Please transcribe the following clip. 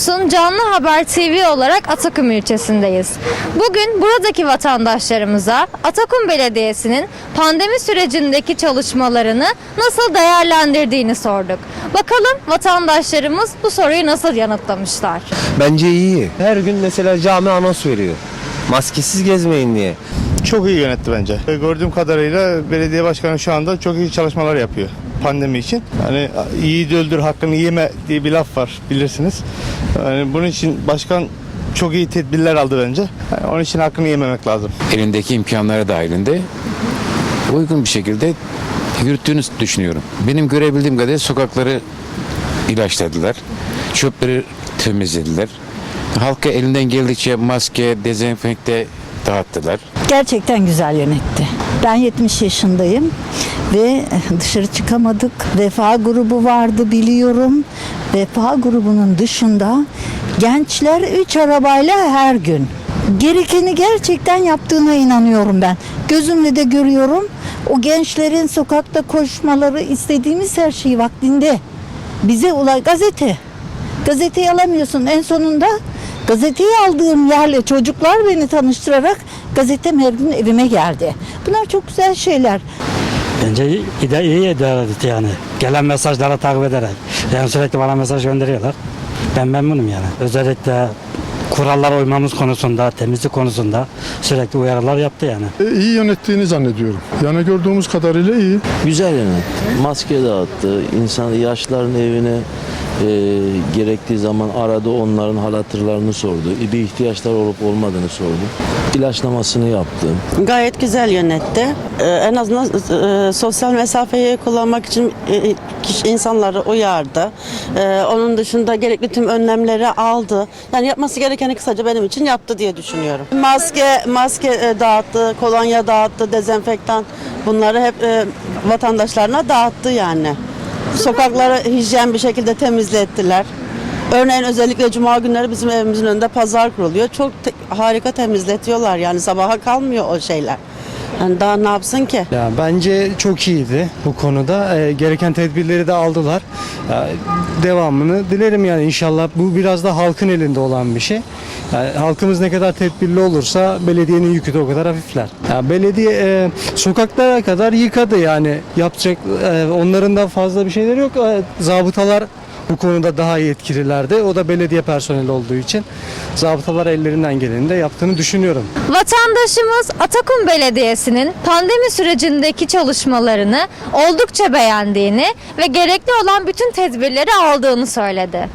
Samsun Canlı Haber TV olarak Atakum ilçesindeyiz. Bugün buradaki vatandaşlarımıza Atakum Belediyesi'nin pandemi sürecindeki çalışmalarını nasıl değerlendirdiğini sorduk. Bakalım vatandaşlarımız bu soruyu nasıl yanıtlamışlar. Bence iyi. Her gün mesela cami anons veriyor. Maskesiz gezmeyin diye. Çok iyi yönetti bence. Gördüğüm kadarıyla belediye başkanı şu anda çok iyi çalışmalar yapıyor pandemi için. Hani iyi öldür hakkını yeme diye bir laf var bilirsiniz. Yani bunun için başkan çok iyi tedbirler aldı bence. Yani onun için hakkını yememek lazım. elindeki imkanları dahilinde uygun bir şekilde yürüttüğünü düşünüyorum. Benim görebildiğim kadarıyla sokakları ilaçladılar. Çöpleri temizlediler. Halka elinden geldikçe maske, dezenfekte dağıttılar. Gerçekten güzel yönetti. Ben 70 yaşındayım ve dışarı çıkamadık. Vefa grubu vardı biliyorum. Vefa grubunun dışında gençler 3 arabayla her gün. Gerekeni gerçekten yaptığına inanıyorum ben. Gözümle de görüyorum. O gençlerin sokakta koşmaları istediğimiz her şeyi vaktinde bize ulay gazete. Gazeteyi alamıyorsun. En sonunda gazeteyi aldığım yerle çocuklar beni tanıştırarak gazetem her gün evime geldi. Bunlar çok güzel şeyler. Bence iyi, ide- iyi idare etti yani. Gelen mesajlara takip ederek. Yani sürekli bana mesaj gönderiyorlar. Ben memnunum yani. Özellikle kurallara uymamız konusunda, temizlik konusunda sürekli uyarılar yaptı yani. E, iyi yönettiğini zannediyorum. Yani gördüğümüz kadarıyla iyi. Güzel yani. Maske dağıttı. İnsan yaşlıların evine gerektiği zaman aradı. Onların hal hatırlarını sordu. Bir ihtiyaçlar olup olmadığını sordu. İlaçlamasını yaptı. Gayet güzel yönetti. Ee, en azından e, sosyal mesafeyi kullanmak için e, kişi- insanları uyardı. Ee, onun dışında gerekli tüm önlemleri aldı. Yani yapması gerekeni kısaca benim için yaptı diye düşünüyorum. Maske maske e, dağıttı, kolonya dağıttı, dezenfektan bunları hep e, vatandaşlarına dağıttı yani. Sokakları hijyen bir şekilde temizlettiler. Örneğin özellikle cuma günleri bizim evimizin önünde pazar kuruluyor. Çok te- harika temizletiyorlar yani sabaha kalmıyor o şeyler. Yani daha ne yapsın ki? Ya bence çok iyiydi bu konuda. Ee, gereken tedbirleri de aldılar. Ya, devamını dilerim yani inşallah bu biraz da halkın elinde olan bir şey. Yani halkımız ne kadar tedbirli olursa belediyenin yükü de o kadar hafifler. Ya belediye e, sokaklara kadar yıkadı yani yapacak e, onların da fazla bir şeyleri yok. E, zabıtalar bu konuda daha iyi etkililerdi. O da belediye personeli olduğu için zabıtalar ellerinden geleni de yaptığını düşünüyorum. Vatandaşımız Atakum Belediyesi'nin pandemi sürecindeki çalışmalarını oldukça beğendiğini ve gerekli olan bütün tedbirleri aldığını söyledi.